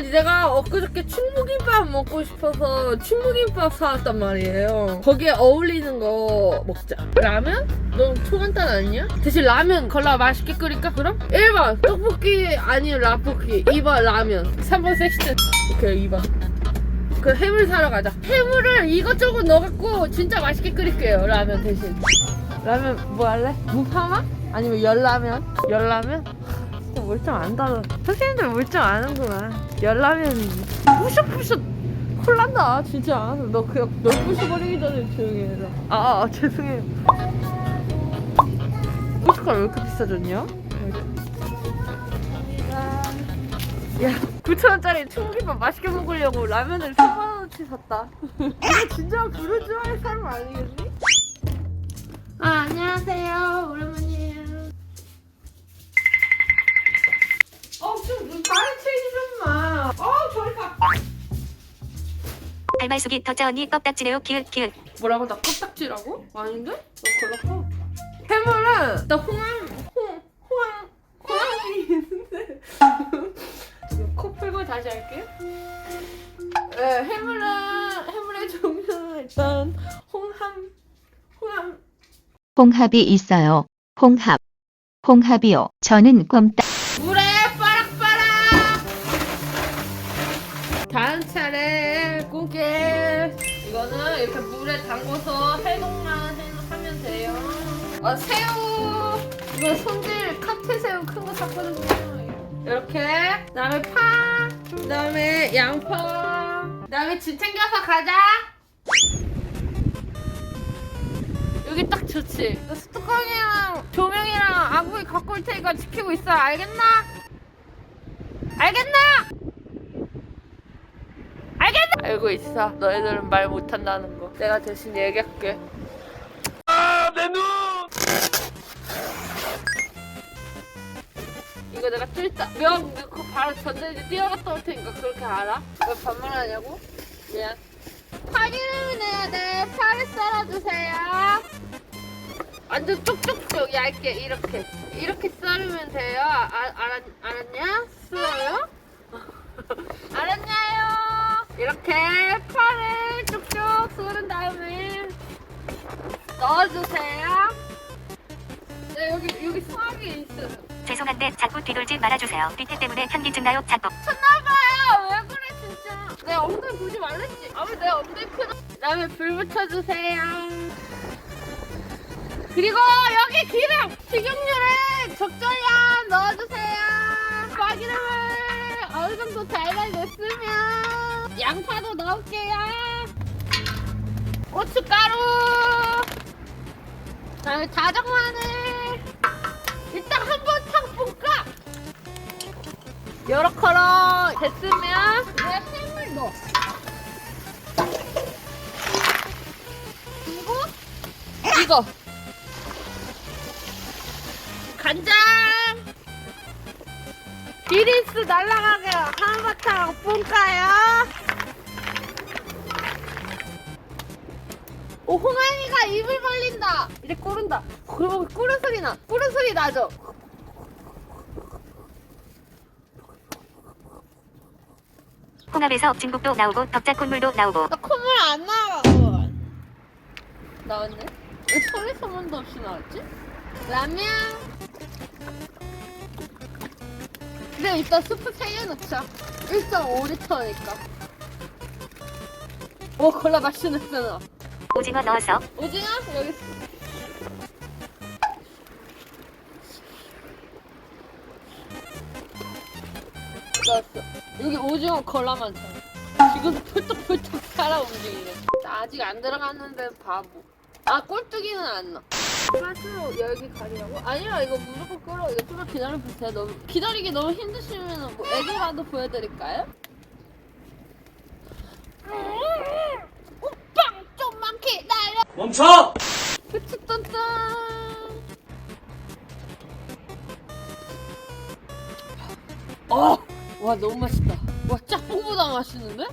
아니 내가 엊그저께 충무김밥 먹고 싶어서 충무김밥 사왔단 말이에요. 거기에 어울리는 거 먹자. 라면? 너 초간단 아니냐? 대신 라면 걸라 맛있게 끓일까 그럼? 1번 떡볶이 아니면 라볶이 2번 라면 3번 섹시트 오케이 2번 그 해물 사러 가자 해물을 이것저것 넣어갖고 진짜 맛있게 끓일게요 라면 대신 라면 뭐 할래? 무파마? 아니면 열라면? 열라면? 진짜 물정 안 달라. 선생님들 물정 아는구나. 열라면 푸셔푸셔 콜란다 진짜. 너 그냥 널 부셔버리기 전에 조용히 해라. 아, 아, 아 죄송해요. 고춧가루 왜 이렇게 비싸졌냐? 야, 9천원짜리 충무김밥 맛있게 먹으려고 라면을 3만원어치 샀다. 이거 진짜 줄 아는 사람 아니겠니? 아, 안녕하세요. 오랜만이에요. 어, 좀 가르치지 좀 마. 어, 저리 가. 더짜 언니 껍딱지래요 기윽 기윽 뭐라고? 나 껍딱지라고? 아닌데? 너 걸렸어. 해물은 나 홍합, 홍, 홍합, 홍합이 있는데. 지금 코 풀고 다시 할게요. 네, 해물은, 해물의 종류는 일단 홍합, 홍합. 홍합이 있어요. 홍합. 홍합이요. 저는 꼼딱. 아 새우 이거 손질 카트 새우 큰 거 샀거든요 이렇게 그다음에 파 그다음에 양파 그다음에 짐 챙겨서 가자 여기 딱 좋지. 너 스투껑이랑 조명이랑 아구이 갖고 올 테니까 지키고 있어. 알겠나? 알겠나? 알겠나? 알고 있어. 너희들은 말 못한다는 거. 내가 대신 얘기할게. 명 넣고 바로 전자레인지 뛰어갔다 올 테니까 그렇게 알아? 왜 반말하냐고? 미안. 파기름을 내야 돼. 파를 썰어주세요. 완전 쪽쪽쪽 얇게 이렇게 이렇게 썰으면 돼요. 아, 알았, 알았냐? 썰어요? 알았냐요? 이렇게 파를 쪽쪽 썰은 다음에 넣어주세요. 네, 여기 여기 수학이 있어요. 죄송한데 자꾸 뒤돌지 말아주세요 뒤태 때문에 현기증 나요 자꾸 쳤나봐요. 왜 그래 진짜. 내 엉덩이 보지 말랬지. 아무 내 엉덩이 크다. 그다음에 불 붙여주세요. 그리고 여기 기름 식용유를 적절량 넣어주세요. 파기름을 어느 정도 넣었으면 양파도 넣을게요. 고춧가루. 그다음에 다정 마늘. 여러 컬러 됐으면 이제 햄을 넣어. 그리고 이거 간장 비린스 날라가게 한바탕 볶아요. 오 홍아이가 입을 벌린다. 이제 꼬른다. 그러면 꼬른 소리 나. 꼬른 소리 나죠? 홍합에서 진국도 나오고 덕자 콧물도 나오고 나 콧물 안 나와. 어. 나왔네. 왜 소리 소문도 없이 나왔지? 라면. 이따 스프 3개 넣자. 1.5리터니까. 오, 콜라 맛있는 냄새 나. 오징어 넣어서 오징어? 여기 있어. 넣었어. 여기 오징어 콜라 많잖아. 지금 펄떡펄떡 살아 움직이네. 나 아직 안 들어갔는데 바보. 아 꼴뚜기는 안 넣어. 가스로 열기 가리라고? 아니야 이거 무조건 끓어. 이거 좀만 기다려보세요. 너무 기다리기 너무 힘드시면 뭐 애들라도 보여드릴까요? 오빠 좀만 기다려. 멈춰! 짠짠. 어, 와 너무 맛있다. 와 짝꿍보다 맛있는데?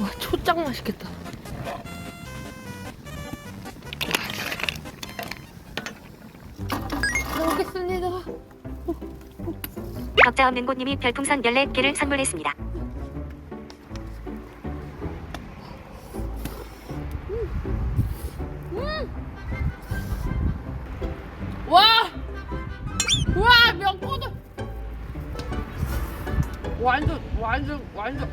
와 초짱 맛있겠다. 잘 먹겠습니다. 없는 꽃님이 별풍선 14개를 선물했습니다. 완전, 완전, 완전.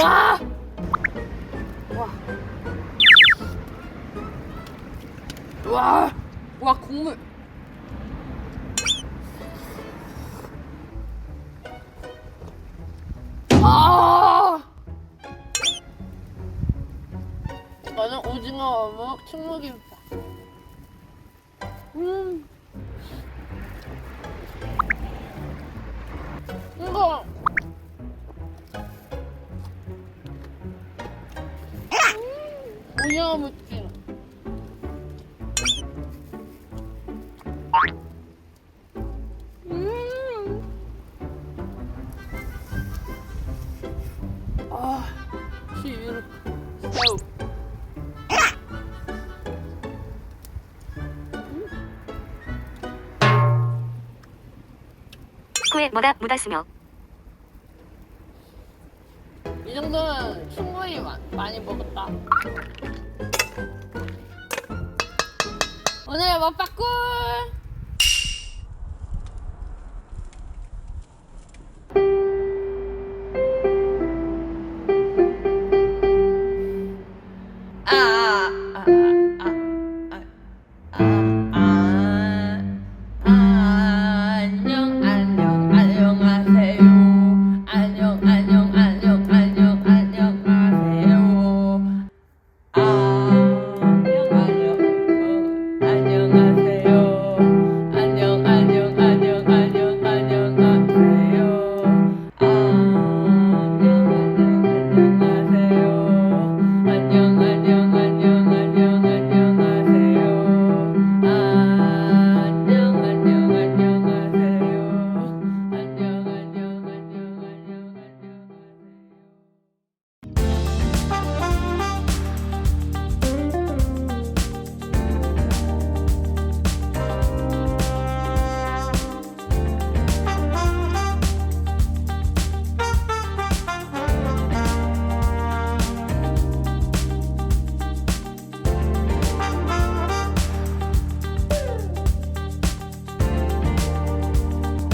와! 와. 와! 와, 국물. 아! 이거는 오징어 어묵 충무김 무침. 음. 아. 새우. 코에 뭐가 묻었으며 이 정도면 마, 많이 먹었다. 오늘의 먹방 꿀!